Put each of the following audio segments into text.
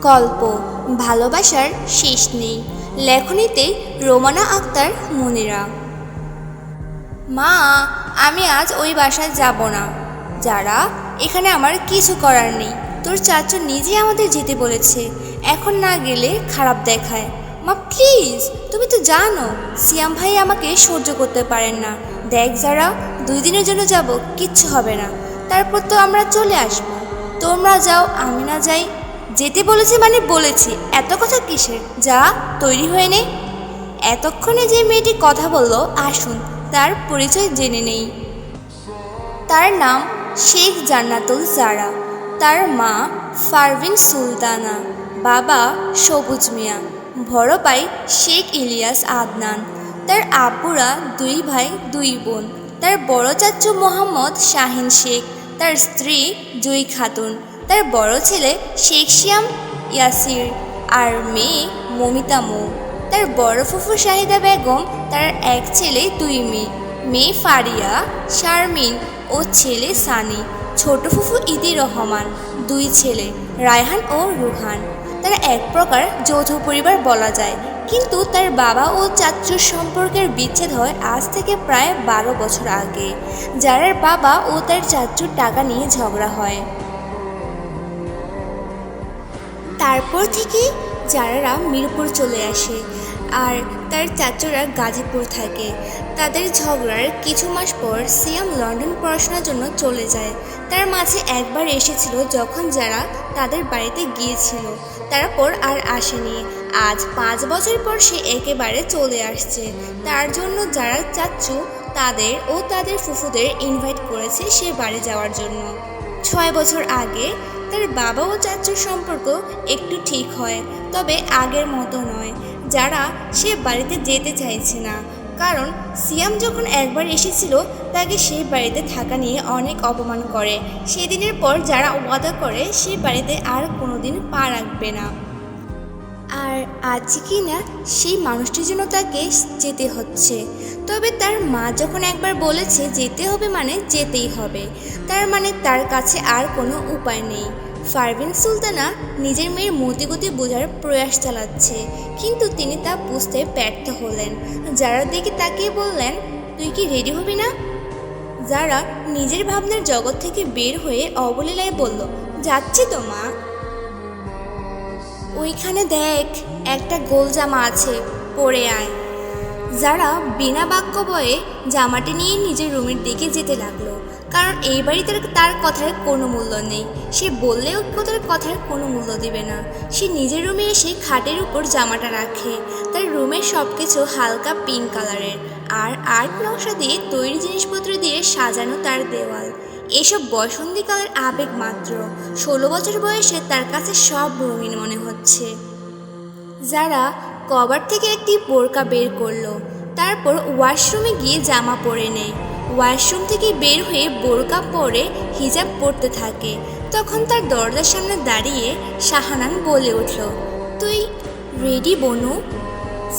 গল্প, ভালোবাসার শেষ নেই। লেখনীতে রোমানা আক্তার, মনিরা। মা, আমি আজ ওই বাসায় যাব না। যারা, এখানে আমার কিছু করার নেই। তোর চাচু নিজে আমাদের যেতে বলেছে। এখন না গেলে খারাপ দেখায়। মা প্লিজ তুমি তো জানো, সিয়াম ভাই আমাকে সহ্য করতে পারেন না। দেখ যারা, দুই দিনের জন্য যাব, কিচ্ছু হবে না। তারপর তো আমরা চলে আসব। তোমরা যাও, আমি না যাই যেতে বলেছে মানে বলেছি। এত কথা কিসের? যা তৈরি হয়ে নে। এতক্ষণে যে মেয়েটি কথা বলল, আসুন, তার পরিচয় জেনে নেই। তার নাম শেখ জান্নাতুল জারা। তার মা ফারভিন সুলতানা। বাবা সবুজ মিয়া। বড় ভাই শেখ ইলিয়াস আদনান। তার আপুরা দুই ভাই, দুই বোন। তার বড় চাচু মোহাম্মদ শাহিন শেখ। তার স্ত্রী জুই খাতুন। তার বড় ছেলে শেখ শিয়াম ইয়াসির আর মেয়ে মমিতা মৌ। তার বড় ফুফু শাহিদা বেগম, তার এক ছেলে দুই মেয়ে মেয়ে ফারিয়া, শারমিন ও ছেলে সানি। ছোট ফুফু ইদি রহমান, দুই ছেলে, রায়হান ও রুহান। তারা এক প্রকার যৌথ পরিবার বলা যায়। কিন্তু তার বাবা ও চাচুর সম্পর্কের বিচ্ছেদ হয় আজ থেকে প্রায় বারো বছর আগে যারার বাবা ও তার চাচুর টাকা নিয়ে ঝগড়া হয়। তারপর থেকে যারারা মিরপুর চলে আসে আর তার চাচুরা গাজীপুর থাকে। তাদের ঝগড়ার কিছু মাস পর সিয়াম লন্ডন পড়াশোনার জন্য চলে যায়। তার মাঝে একবার এসেছিল যখন যারা তাদের বাড়িতে গিয়েছিল। তারপর আর আসেনি। আজ পাঁচ বছর পর সে একেবারে চলে আসছে। তার জন্য যারা চাচ্চু তাদের ও তাদের ফুফুদের ইনভাইট করেছে সে বাড়ি যাওয়ার জন্য। ছয় বছর আগে তার বাবা ও চাচুর সম্পর্ক একটু ঠিক হয়, তবে আগের মতো নয়। যারা সে বাড়িতে যেতে চাইছে না। কারণ সিয়াম যখন একবার এসেছিল, তাকে সেই বাড়িতে থাকা নিয়ে অনেক অপমান করে। সেদিনের পর যারা ওয়াদা করে সেই বাড়িতে আর কোনোদিন পা রাখবে না। আর আজ কি না, সেই মানুষটির জন্য তাকে যেতে হচ্ছে। তবে তার মা যখন একবার বলেছে যেতে হবে মানে যেতেই হবে, তার মানে তার কাছে আর কোনো উপায় নেই। ফারভিন সুলতানা নিজের মেয়ের মতিগতি বোঝার প্রয়াস চালাচ্ছে, কিন্তু তিনি তা বুঝতে ব্যর্থ হলেন। যারা দিকে তাকিয়ে বললেন, তুই কি রেডি হবি না? যারা নিজের ভাবনার জগৎ থেকে বের হয়ে অবলীলায় বলল, যাচ্ছি তো মা। ওইখানে দেখ, একটা গোল জামা আছে, পরে আয়। যারা বিনা বাক্য বয়ে জামাটি নিয়ে নিজের রুমের দিকে যেতে লাগল, কারণ এই বাড়িতে তার কথার কোনো মূল্য নেই। সে বললেও তার কথার কোনো মূল্য দিবে না। সে নিজের রুমে এসে খাটের উপর জামাটা রাখে। তার রুমের সব কিছু হালকা পিঙ্ক কালারের আর আর্ট নকশা দিয়ে তৈরি জিনিসপত্র দিয়ে সাজানো তার দেওয়াল। এসব বসন্তীকালের আবেগ মাত্র। ষোলো বছর বয়সে তার কাছে সব রঙিন মনে হচ্ছে। যারা কভার থেকে একটি বোরকা বের করল, তারপর ওয়াশরুমে গিয়ে জামা পরে নেয়। ওয়াশরুম থেকে বের হয়ে বোরকা পরে হিজাব পরতে থাকে। তখন তার দরজার সামনে দাঁড়িয়ে শাহানান বলে উঠল, তুই রেডি বনু?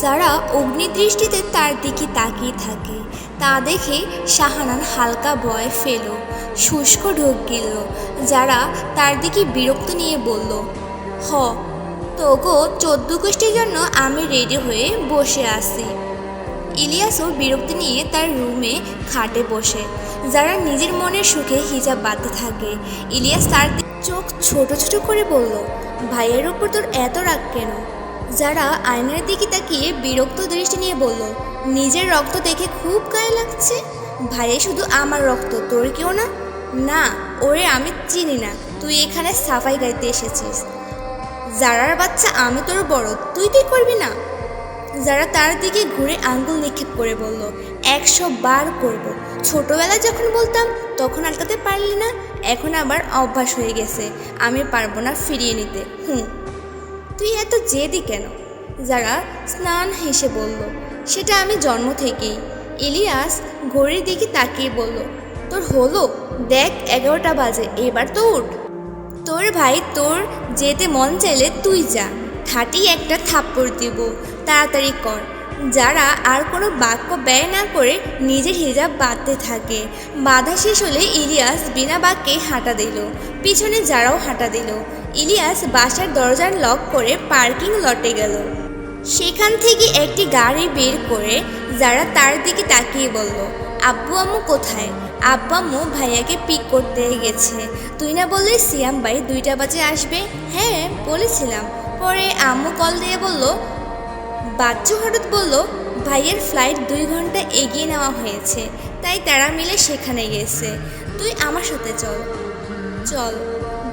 যারা অগ্নিদৃষ্টিতে তার দিকে তাকিয়ে থাকে, তা দেখে শাহানান হালকা ভয় ফেল। শুষ্ক ঢোক গেল যারা তার দিকে বিরক্ত নিয়ে বলল, হ, তোগো চোদ্দ গোষ্ঠীর জন্য আমি রেডি হয়ে বসে আছি। ইলিয়াসও বিরক্তি নিয়ে তার রুমে খাটে বসে, যারা নিজের মনের সুখে হিজাব বাঁধতে থাকে। ইলিয়াস তার চোখ ছোট ছোট করে বলল, ভাইয়ের ওপর তোর এত রাগ কেন? যারা আয়নার দিকে তাকিয়ে বিরক্ত দৃষ্টি নিয়ে বলল, নিজের রক্ত দেখে খুব গায়ে লাগছে? ভাইয়ে শুধু আমার রক্ত, তোর কেউ না? না, ওরে আমি চিনি না। তুই এখানে সাফাই গাইতে এসেছিস। যারার বাচ্চা আমি তোর বড়, তুই তুই করবি না? যারা তার দিকে ঘুরে আঙ্গুল নিক্ষেপ করে বলল, একশো বার করব। ছোটবেলায় যখন বলতাম, তখন আটকাতে পারলি না। এখন আবার অভ্যাস হয়ে গেছে, আমি পারব না ফিরিয়ে নিতে। হুম। তুই এত জেদি কেন? যারা স্নান হেসে বলল, সেটা আমি জন্ম থেকেই। ইলিয়াস ঘড়ির দিকে তাকিয়ে বলল তোর হলো? দেখ, এগারোটা বাজে, এবার তো উঠ তোর ভাই, তোর যেতে মন চাইলে তুই যা। ঠাটি একটা থাপ্পড় দিব, তাড়াতাড়ি কর। যারা আর কোনো বাক্য ব্যয় না করে নিজের হিজাব বাঁধতে থাকে। বাধা শেষ হলে ইলিয়াস বিনা বাক্যে হাঁটা দিল। পিছনে যারাও হাঁটা দিল। ইলিয়াস বাসার দরজার লক করে পার্কিং লটে গেল। সেখান থেকে একটি গাড়ি বের করে যারা তার দিকে তাকিয়ে বলল আব্বু আম্মু কোথায়? আব্বু আম্মু ভাইয়াকে পিক করতে গেছে। তুই না বললি সিয়াম ভাই দুইটা বাজে আসবে? হ্যাঁ বলেছিলাম। পরে আম্মু কল দিয়ে বলল, বাচ্চু হঠাৎ বলল, ভাইয়ের ফ্লাইট দুই ঘণ্টা এগিয়ে নেওয়া হয়েছে, তাই তারা মিলে সেখানে গেছে। তুই আমার সাথে চল। চল।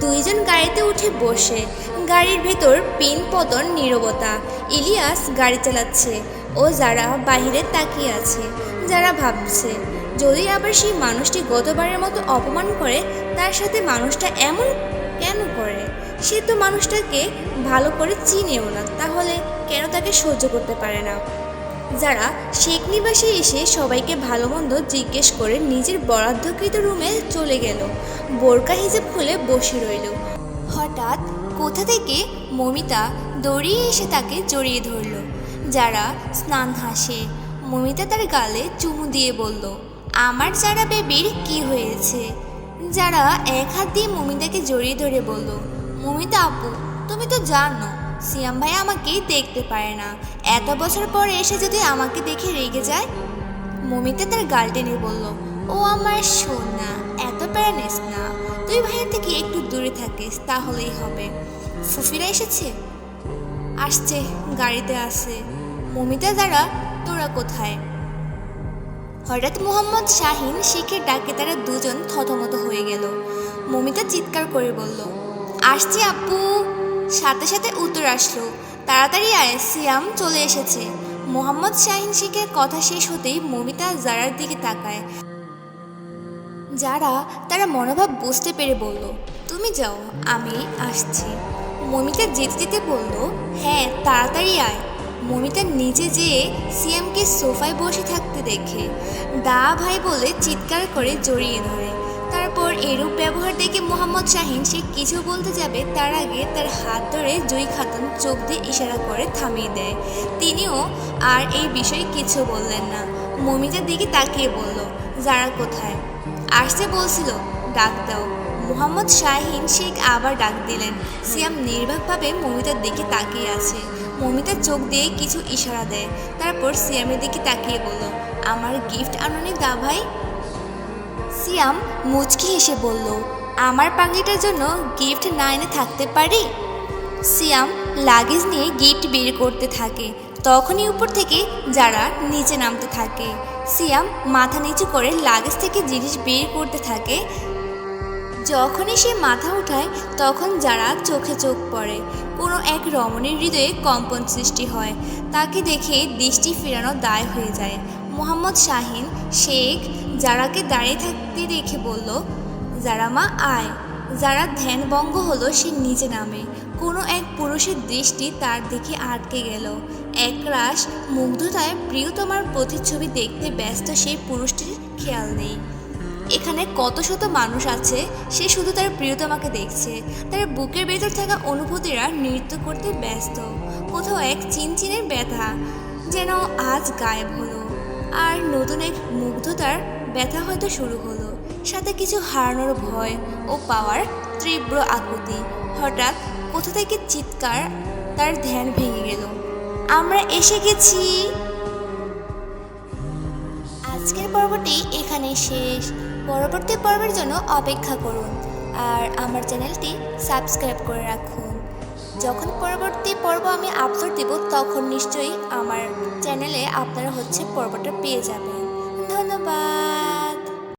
দুইজন গাড়িতে উঠে বসে। গাড়ির ভেতর পিন পতন নীরবতা। ইলিয়াস গাড়ি চালাচ্ছে। ও যারা বাইরে তাকিয়ে আছে। যারা ভাবছে। যদি আবার সেই মানুষটি গতবারের মতো অপমান করে, তার সাথে মানুষটা এমন কেন করে? সে তো মানুষটাকে ভালো করে চিনেও না, তাহলে কেন তাকে সহ্য করতে পারে না? যারা শেখ নিবাসে এসে সবাইকে ভালো মন্দ জিজ্ঞেস করে নিজের বরাদ্ধকৃত রুমে চলে গেল। বোরকা হিসেব খুলে বসে রইল। হঠাৎ কোথা থেকে মমিতা দৌড়িয়ে এসে তাকে জড়িয়ে ধরল। যারা স্নান হাসে মমিতা তার গালে চুমু দিয়ে বলল, আমার যারা বেবির কি হয়েছে? যারা এক হাত দিয়ে মমিতাকে জড়িয়ে ধরে বলল, মমিতা আপু, তুমি তো জানো, সিয়াম ভাই আমাকে দেখতে পারে না। এত বছর পরে এসে যদি আমাকে দেখে রেগে যায়? মমিতা তার গাল টেনে বলল, ও আমার সোনা, এত প্যারা প্যারানিস না। তুই ভাইয়ের থেকে একটু দূরে থাকিস, তাহলেই হবে। ফুফিরা এসেছে? আসছে, গাড়িতে আসে মমিতা দ্বারা তোরা কোথায়? হঠাৎ মোহাম্মদ শাহিন শেখের ডাকে তারা দুজন থতমত হয়ে গেল। মমিতা চিৎকার করে বলল, আসছি আপু। সাথে সাথে উত্তর আসলো, তাড়াতাড়ি আয়, সিয়াম চলে এসেছে। মোহাম্মদ শাহিন শেখের কথা শেষ হতেই মমিতা জারার দিকে তাকায়। যারা তারা মনোভাব বুঝতে পেরে বলল, তুমি যাও, আমি আসছি। মমিতা যেতে যেতে বলল হ্যাঁ তাড়াতাড়ি আয়। মমিতা নিচে যেয়ে সিয়ামকে সোফায় বসে থাকতে দেখে। দা ভাই বলে চিৎকার করে জড়িয়ে ধরে। তারপর এরূপ ব্যবহার দেখে মোহাম্মদ শাহিন সে কিছু বলতে যাবে, তার আগে তার হাত ধরে জয়ী খাতুন চোখ দিয়ে ইশারা করে থামিয়ে দেয়। তিনিও আর এই বিষয়ে কিছু বললেন না। মমিতার দিকে তাকিয়ে বলল, যারা কোথায়? আসতে বলছিল, ডাক দাও। মোহাম্মদ শাহিন শেখ আবার ডাক দিলেন। সিয়াম নির্বাকভাবে মমিতার দিকে তাকিয়ে আছে। মমিতার চোখ দিয়ে কিছু ইশারা দেয়। তারপর সিয়ামের দিকে তাকিয়ে বলল, আমার গিফট আননি দা ভাই? সিয়াম মুচকি হেসে বলল, আমার পাগলিটার জন্য গিফট না এনে থাকতে পারি? সিয়াম লাগেজ নিয়ে গিফট বের করতে থাকে। তখনই উপর থেকে যারা নিচে নামতে থাকে, সিয়াম মাথা নিচু করে লাগেজ থেকে জিনিস বের করতে থাকে। যখনই সে মাথা উঠায়, তখন যারা চোখে চোখ পড়ে, কোনো এক রমণীর হৃদয়ে কম্পন সৃষ্টি হয়। তাকে দেখে দৃষ্টি ফেরানো দায় হয়ে যায়। মোহাম্মদ শাহিন, শেখ, যারাকে দাঁড়িয়ে থাকতে দেখে বলল, যারা মা, আয়। যারা ধ্যানভঙ্গ হলো, সে নিচে নামে। কোনো এক পুরুষের দৃষ্টি তার দিকে আটকে গেল। একরাশ মুগ্ধতায়, প্রিয়তমার প্রতিচ্ছবি দেখতে ব্যস্ত সেই পুরুষটির খেয়াল নেই। এখানে কত শত মানুষ আছে, সে শুধু তার প্রিয়তমাকে দেখছে। তার বুকের ভেতর থাকা অনুভূতিরা নৃত্য করতে ব্যস্ত। কোথাও এক চিনচিনের ব্যথা, যেন আজ গায়েব হলো। আর নতুন এক মুগ্ধতার ব্যথা হয়তো শুরু হলো। সাথে কিছু হারানোর ভয় ও পাওয়ার তীব্র আকুতি। হঠাৎ কোথা থেকে চিৎকার তার ধ্যান ভেঙে গেল। আমরা এসে গেছি। আজকের পর্বটি এখানে শেষ। পরবর্তী পর্বের জন্য অপেক্ষা করুন আর আমার চ্যানেলটি সাবস্ক্রাইব করে রাখুন। যখন পরবর্তী পর্ব আমি আপলোড দেব, তখন নিশ্চয়ই আমার চ্যানেলে আপনারা হচ্ছে পর্বটা পেয়ে যাবেন। ধন্যবাদ।